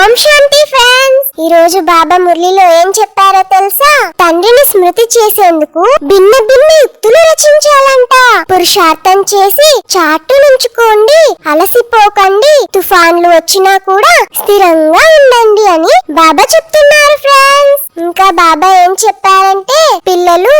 ఓం శాంతి friends. ఈ రోజు బాబా మురళిలో ఏం చెప్పారో తెలుసా? తండ్రిని స్మృతి చేసేందుకు భిన్న భిన్న యుక్తులు రచించాలంట. పురుషార్థం చేసి చాటు నుంచుకోండి అలసిపోకండి తుఫాన్లు వచ్చినా కూడా స్థిరంగా ఉండండి అని బాబా చెప్తున్నారు ఫ్రెండ్స్. ఇంకా బాబా ఏం చెప్పారంటే పిల్లలు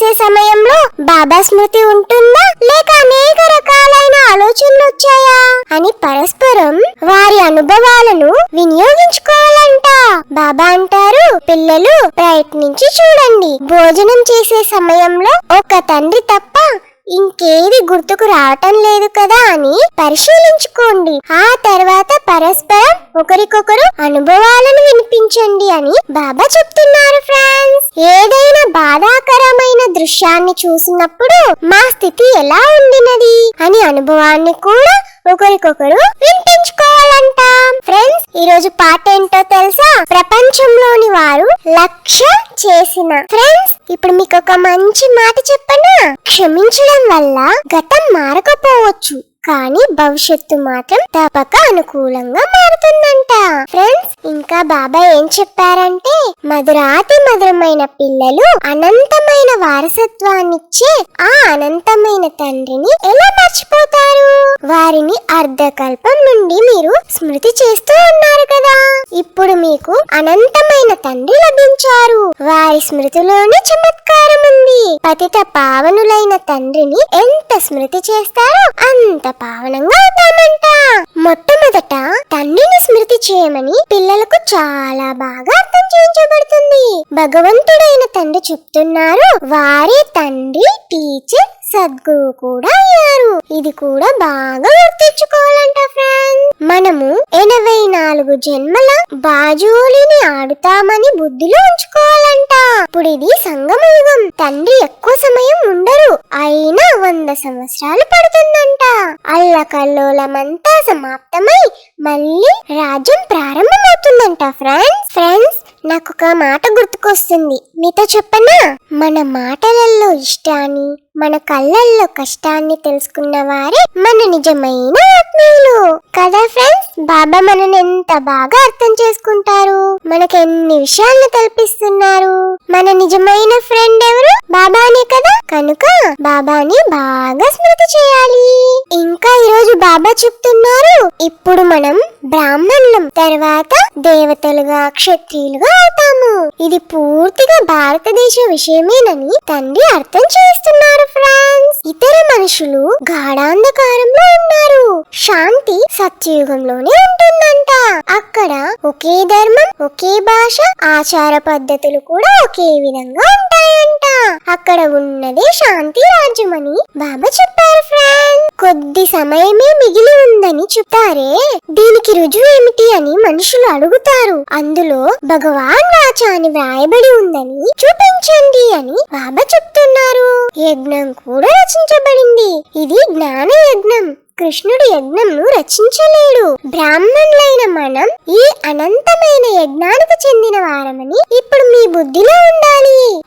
చేసే సమయంలో బాబా స్మృతి ఉంటుందా? లేక అనేక రకాలైన ఆలోచనలు వచ్చాయా? అని పరస్పరం వారి అనుభవాలను వినియోగించుకోవాలంట. బాబా అంటారు పిల్లలు ప్రయత్నించి చూడండి. భోజనం చేసే సమయంలో ఒక తండ్రి తప్ప ఇంకేది గుర్తుకు రావటం లేదు కదా అని పరిశీలించుకోండి. ఆ తర్వాత పరస్పరం ఒకరికొకరు అనుభవాలను వినిపించండి అని బాబా చెప్తున్నారు ఫ్రెండ్స్ ఏదైనా బాధాకరమైన దృశ్యాన్ని చూసినప్పుడు మా స్థితి ఎలా ఉండినది అని అనుభవాన్ని కూడా ఒకరికొకరు వినిపించుకోవాలంట. ఫ్రెండ్స్ ఈ రోజు పాట ఏంటో తెలుసా? ప్రపంచంలోని వారు లక్ష్యం చేసిన. ఫ్రెండ్స్ ఇప్పుడు మీకు ఒక మంచి మాట చెప్పనా? క్షమించడం వల్ల గతం మారకపోవచ్చు. కానీ భవిష్యత్తు మాత్రం తప్పక అనుకూలంగా మారుతుందంట. ఫ్రెండ్స్ ఇంకా బాబా ఏం చెప్పారంటే మధురాతి మధురమైన పిల్లలు అనంతమైన వారసత్వాన్నిచ్చే ఆ అనంతమైన తండ్రిని ఎలా మర్చిపోతారు? వారిని అర్ధకల్పం నుండి మీరు స్మృతి చేస్తూ ఉన్నారు కదా. ఇప్పుడు మీకు అనంతమైన తండ్రి లభించారు. వారి స్మృతిలోనే చమత్కారం ఉంది పతిత పావనులైన తండ్రిని ఎంత స్మృతి చేస్తారో అంత పావనంగా అవుతామంట మొట్టమొదట తండ్రిని స్మృతి చేయమని పిల్లలకు చాలా బాగా అర్థం చేయించబడుతుంది. భగవంతుడైన తండ్రి చెప్తున్నారు వారే తండ్రి టీచర్ సద్గురు కూడా అయ్యారు. ఇది కూడా బాగా గుర్తించుకోవాలంట ఫ్రెండ్స్ మనము ఎనభై నాలుగు జన్మల బాజోలిని ఆడుతామని బుద్ధిలో ఉంచుకోవాలంట. ఇప్పుడు ఇది సంగమయుగం. తండ్రి ఎక్కువ సమయం ఉండరు. అయినా వంద సంవత్సరాలు పడుతుందంట. అల్లకల్లోలమంతా సమాప్తమై మళ్ళీ రాజ్యం ప్రారంభమవుతుందంట ఫ్రెండ్స్ ఫ్రెండ్స్ నాకు ఒక మాట గుర్తుకొస్తుంది. మీతో చెప్పనా? మన మాటలలో ఇష్టాన్ని మన కళ్ళల్లో కష్టాన్ని తెలుసుకున్న వారే మన నిజమైన ఆత్మీయులు. కదా ఫ్రెండ్స్? బాబా మనని ఎంత బాగా అర్థం చేసుకుంటారు? మనకి ఎన్ని విషయాలను కల్పిస్తున్నారు మన నిజమైన ఫ్రెండ్ ఎవరు? బాబానే కదా? కనుక బాబాని బాగా స్మృతి చేయాలి. ఇంకా ఈరోజు బాబా చెప్తున్నారు ఇప్పుడు మనం బ్రాహ్మణులం. తర్వాత దేవతలుగా క్షత్రియులుగా అవుతాము. ఇది పూర్తిగా భారతదేశ విషయమేనని తండ్రి అర్థం చేస్తున్నారు ఫ్రాన్స్ ఇతర మనుషులు గాఢాంధకారంలో ఉన్నారు. శాంతి సత్యయుగంలోనే ఉంటుందంట. అక్కడ ఒకే ధర్మం ఒకే భాష ఆచార పద్ధతులు కూడా ఒకే విధంగా ఉంటాయంట. అక్కడ ఉన్నదే శాంతి రాజ్యమని బాబా చెప్పారు ఫ్రెండ్. కొద్ది సమయమే మిగిలి ఉందని చెప్తారే. దీనికి రుజువు ఏమిటి అని మనుషులు అడుగుతారు. అందులో భగవాన్ వాచ అని వ్రాయబడి ఉందని చూపించండి అని బాబా చెప్తున్నారు. యజ్ఞం కూడా రచించబడింది. ఇది జ్ఞాన యజ్ఞం కృష్ణుడు యజ్ఞంను రచించలేడు. బ్రాహ్మణులైన మనం ఈ అనంతమైన యజ్ఞానికి చెందిన వారమని ఇప్పుడు మీ బుద్ధిలో ఉండాలి.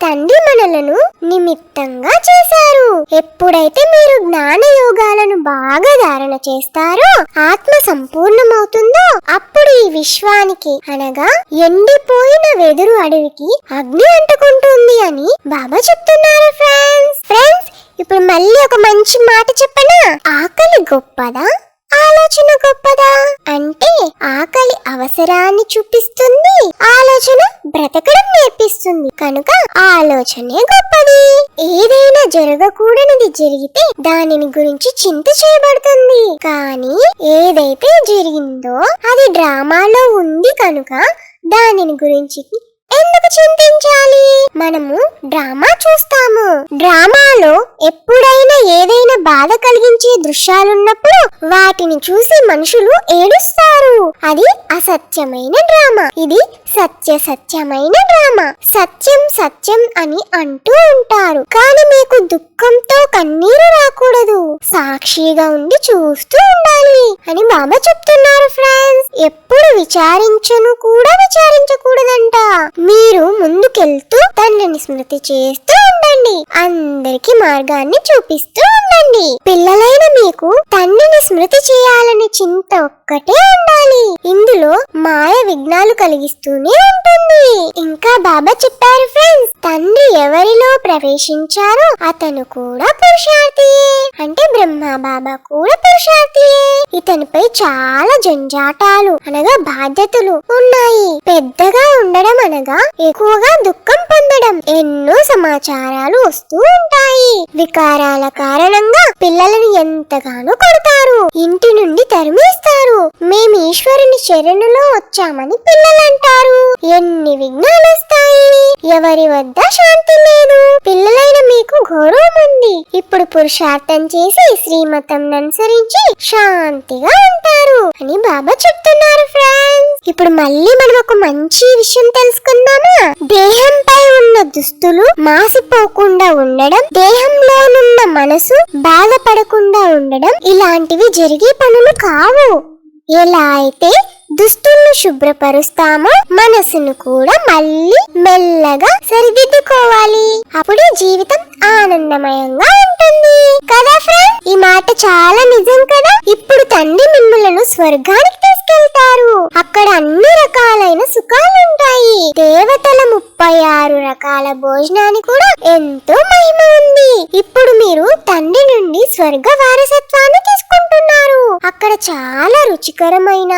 తండ్రి మనలను నిమిత్తంగా చేశారు. ఎప్పుడైతే మీరు జ్ఞాన యోగాలను బాగా ధారణ చేస్తారో ఆత్మ సంపూర్ణమవుతుందో అప్పుడు ఈ విశ్వానికి అనగా ఎండిపోయిన వెదురు అడవికి అగ్ని అంటుకుంటుంది అని బాబా చెప్తున్నారు ఫ్రెండ్స్ ఫ్రెండ్స్ ఇప్పుడు మళ్ళీ ఒక మంచి మాట చెప్పనా? ఆకలి గొప్పదా? ఆలోచన గొప్పదా? అంటే ఆకలి అవసరాన్ని చూపిస్తుంది ఆలోచన బ్రతకడం నేర్పిస్తుంది. కనుక ఆలోచనే గొప్పది. ఏదైనా జరగకూడనిది జరిగితే దానిని గురించి చింత చేయబడుతుంది. కానీ ఏదైతే జరిగిందో అది డ్రామాలో ఉంది కనుక దానిని గురించి చింతించాలి. మనము డ్రామా చూస్తాము. డ్రామాలో ఎప్పుడైనా ఏదైనా బాధ కలిగించే దృశ్యాలున్నప్పుడు వాటిని చూసి మనుషులు ఏడుస్తారు. అది అసత్యమైన డ్రామా. ఇది సత్య సత్యమైన డ్రామా. సత్యం సత్యం అని అంటూ ఉంటారు. కానీ మీకు దుఃఖంతో కన్నీరు రాకూడదు. సాక్షిగా ఉండి చూస్తూ ఉండాలి అని బాబా చెప్తున్నారు ఫ్రెండ్స్ ఎప్పుడు విచారించను కూడా విచారించకూడదంట. మీరు ముందుకెళ్తూ తండ్రిని స్మృతి చేస్తూ ఉండండి. అందరికి మార్గాన్ని చూపిస్తూ ఉండండి. పిల్లలైన మీకు తండ్రిని స్మృతి చేయాలని చింత ఒక్కటే ఉండాలి. ఇందులో మాయ విఘ్నాలు కలిగిస్తూనే ఉంటుంది. ఇంకా బాబా చెప్పారు ఫ్రెండ్స్ తండ్రి ఎవరిలో ప్రవేశించారో అతను కూడా పురుషార్థియే. అంటే బ్రహ్మ బాబా కూడా పురుషార్థియే. ఇతనిపై చాలా జంజాటాలు అనగా బాధ్యతలు ఉన్నాయి. పెద్దగా ఉండడం అనగా ఎక్కువగా దుఃఖం పొందడం. ఎన్నో సమాచారాలు వస్తూ ఉంటాయి. వికారాల కారణంగా పిల్లలను ఎంతగానో కొడతారు. ఇంటి నుండి తరిమేస్తారు. మేము ఈశ్వరుని శరణులో వచ్చామని పిల్లలంటారు. ఎన్ని విఘ్నాలు వస్తాయి? ఎవరి వద్ద శాంతి లేదు. పిల్లలైన మీకు గౌరవం ఉంది. ఇప్పుడు పురుషార్థం చేసి శ్రీమతం అనుసరించి శాంతిగా ఉంటారు అని బాబా చెప్తున్నారు ఫ్రెండ్స్ ఇప్పుడు మళ్ళీ మనం ఒక మంచి విషయం తెలుసుకుందామా? దేహంపై ఉన్న దుస్తులు మాసిపోకుండా ఉండడం దేహంలోనున్న మనసు బాధపడకుండా ఉండడం ఇలాంటివి జరిగే పనులు కావు. ఎలా అయితే దుస్తులను శుభ్రపరుస్తామో మనసును కూడా మళ్ళీ మెల్లగా సరిదిద్దుకోవాలి. అప్పుడే జీవితం ఆనందమయంగా ఉంటుంది. కదా ఫ్రెండ్ ఈ మాట చాలా నిజం కదా? ఇప్పుడు తండ్రి మిమ్మలను స్వర్గానికి తీసుకెళ్తారు. అక్కడ అన్ని రకాలైన సుఖాలు ఉంటాయి దేవతల ముప్పై ఆరు రకాల భోజనానికి కూడా ఎంతో మహిమ ఉంది. ఇప్పుడు మీరు తండ్రి నుండి స్వర్గ వారసత్వాన్ని తీసుకుంటున్నారు. అక్కడ చాలా రుచికరమైన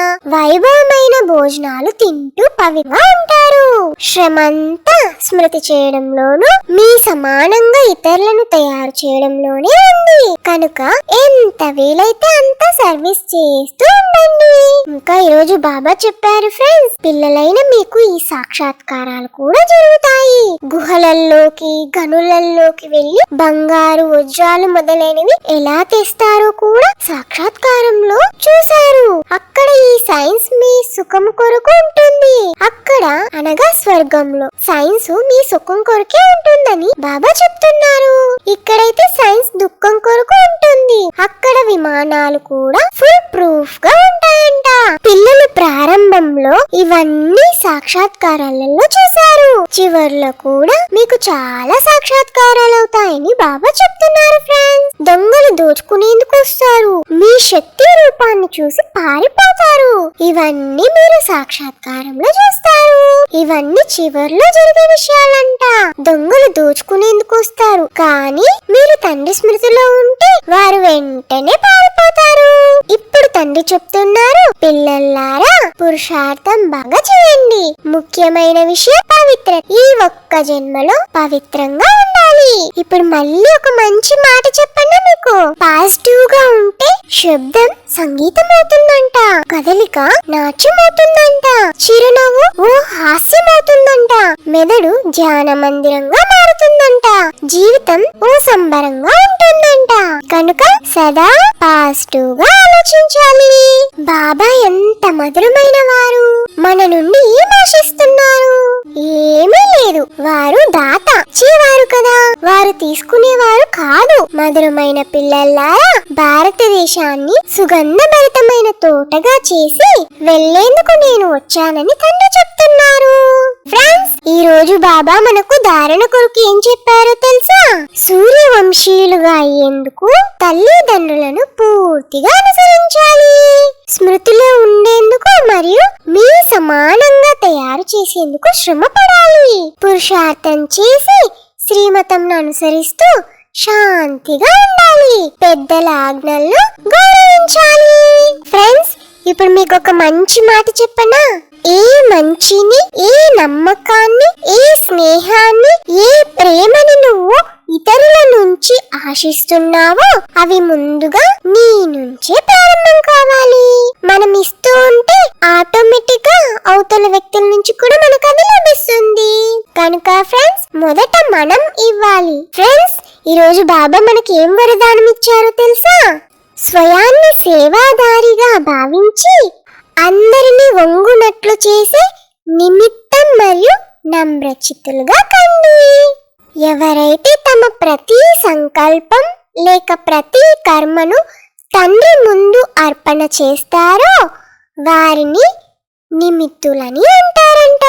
సులభమైన భోజనాలు తింటూ పవిగా ఉంటారు. శ్రమంతా స్మృతి చేయడంలోనూ మీ సమానంగా ఇతరులను తయారు చేయడంలోనే ఉంది. కనుక ఎంత వీలైతే అంత సర్వీస్ చేస్తూ ఉండండి. ఇంకా ఈరోజు బాబా చెప్పారు ఫ్రెండ్స్ పిల్లలైన మీకు ఈ సాక్షాత్కారాలు కూడా జరుగుతాయి. గుహలల్లోకి గనులల్లోకి వెళ్ళి బంగారు వజ్రాలు మొదలైనవి ఎలా తెస్తారో కూడా సాక్షాత్కారంలో చూశారు. అక్కడ ఈ సైన్స్ మీ సుఖం కొరకు ఉంటుంది అక్కడ అనగా స్వర్గంలో సైన్స్ మీ సుఖం కొరకే ఉంటుందని బాబా చెప్తున్నారు. ఇక్కడైతే సైన్స్ దుఃఖం కొరకు ఉంటుంది. అక్కడ విమానాలు కూడా ఫుల్ ప్రూఫ్గా ఉంటాయంట. పిల్లలు ప్రారంభంలో ఇవన్నీ సాక్షాత్కారాలలో చూశారు. చివర్లో కూడా మీకు చాలా సాక్షాత్కారాలు అవుతాయని బాబా చెప్తున్నారు ఫ్రెండ్స్ దొంగలు దోచుకునేందుకు వస్తారు. మీ శక్తి రూపాన్ని చూసి పారిపోతారు. ఇవన్నీ మీరు సాక్షాత్కారంలో చూస్తారు. ఇవన్నీ చివర్లో జరిగే విషయాలంట. దొంగలు దోచుకునేందుకు వస్తారు. కానీ మీరు తండ్రి స్మృతిలో ఉంటే వారు వెంటనే తండ్రి చెప్తున్నారు? పిల్లల్లారా పురుషార్థం బాగా చేయండి. ముఖ్యమైన విషయం పవిత్ర ఈ ఒక్క జన్మలో పవిత్రంగా ఉండాలి. ఇప్పుడు మళ్ళీ ఒక మంచి మాట చెప్పండి మీకు? పాజిటివ్గా ఉంటే శబ్దం సంగీతం అవుతుందంట కదలిక నాట్యం అవుతుందంట చిరునవ్వు ఓ హాస్యం మెదడు ధ్యాన మందిరంగా మారుతుందంట. జీవితం ఓ సంబరంగా ఉంటుందంట. కనుక సదా పాజిటివ్గా ఆలోచించాలి. బాబా ఎంత మధురమైన వారు మన నుండి ఏం ఆశిస్తున్నారు? ఏమీ లేదు. వారు దాత చేవారు కదా. వారు తీసుకున్న మధురమైన పిల్లల్లా భారతదేశాన్ని సుగంధభరితమైన తోటగా చేసి వెళ్ళేందుకు నేను వచ్చానని తండ్రి చెప్తున్నారు. ఫ్రెండ్స్ ఈ రోజు బాబా మనకు ధారణ కొరకు ఏం చెప్పారో తెలుసా? సూర్యవంశీయులుగా అయ్యేందుకు తల్లిదండ్రులను పూర్తిగా అనుసరించాలి. స్మృతిలో ఉండేందుకు మరియు మీ సమానంగా తయారు చేసేందుకు శ్రమ పడాలి పురుషార్థం చేసి శ్రీమతంను అనుసరిస్తూ శాంతిగా ఉండాలి. పెద్దల ఆజ్ఞలను గౌరవించాలి. ఫ్రెండ్స్ ఇప్పుడు మీకు ఒక మంచి మాట చెప్పనా? ఏ మంచిని ఏ నమ్మకాన్ని ఏ స్నేహాన్ని ఏ ప్రేమని నువ్వు ఇతరుల నుంచి ఆశిస్తున్నావో అవి ముందుగా నీ నుంచే ప్రారంభం కావాలి. మనం ఇస్తూ ఉంటే ఆటోమేటిక్గా అవతల వ్యక్తుల నుంచి కూడా మనకు అది లభిస్తుంది. కనుక ఫ్రెండ్స్ మొదట మనం ఇవ్వాలి. ఫ్రెండ్స్ ఈరోజు బాబా మనకి ఏం వరదానం ఇచ్చారో తెలుసా? స్వయాన్ని సేవాదారిగా భావించి అందరినీ వంగునట్లు చేసే నిమిత్తం మరియు నమ్రచితులుగా కండి. ఎవరైతే తమ ప్రతి సంకల్పం లేక ప్రతి కర్మను తండ్రి ముందు అర్పణ చేస్తారో వారిని నిమిత్తులని అంటారంట.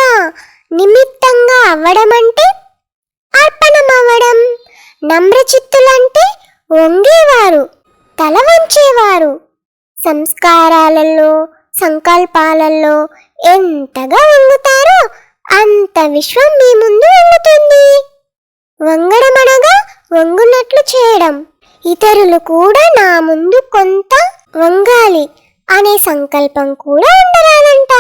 నిమిత్తంగా అవ్వడం అంటే అర్పణం అవ్వడం నమ్రచిత్తులంటే వంగేవారు తల వంచేవారు. సంస్కారాలలో సంకల్పాలలో ఎంతగా వంగుతారో అంత విశ్వం మీ ముందు వంగుతుంది. వంగడం అనగా వంగునట్లు చేయడం. ఇతరులు కూడా నా ముందు కొంత వంగాలి అనే సంకల్పం కూడా ఉండరాదంట.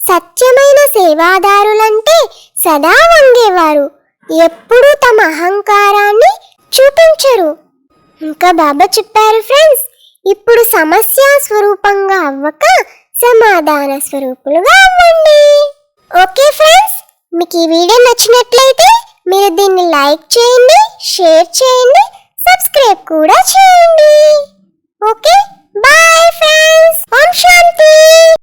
సత్యమైన సేవాదారులంటే సదా వంగేవారు. ఎప్పుడూ తమ అహంకారాన్ని చూపించరు. ఇంకా బాబా చెప్పారు ఫ్రెండ్స్ ఇప్పుడు సమస్య స్వరూపంగా అవ్వక సమాధాన స్వరూపులుగా అవ్వండి. ఓకే ఫ్రెండ్స్ మీకు ఈ వీడియో నచ్చినట్లయితే మీరు దీన్ని లైక్ చేయండి షేర్ చేయండి సబ్స్క్రైబ్ కూడా చేయండి. ఓకే బాయ్ ఫ్రెండ్స్ ఓం శాంతి.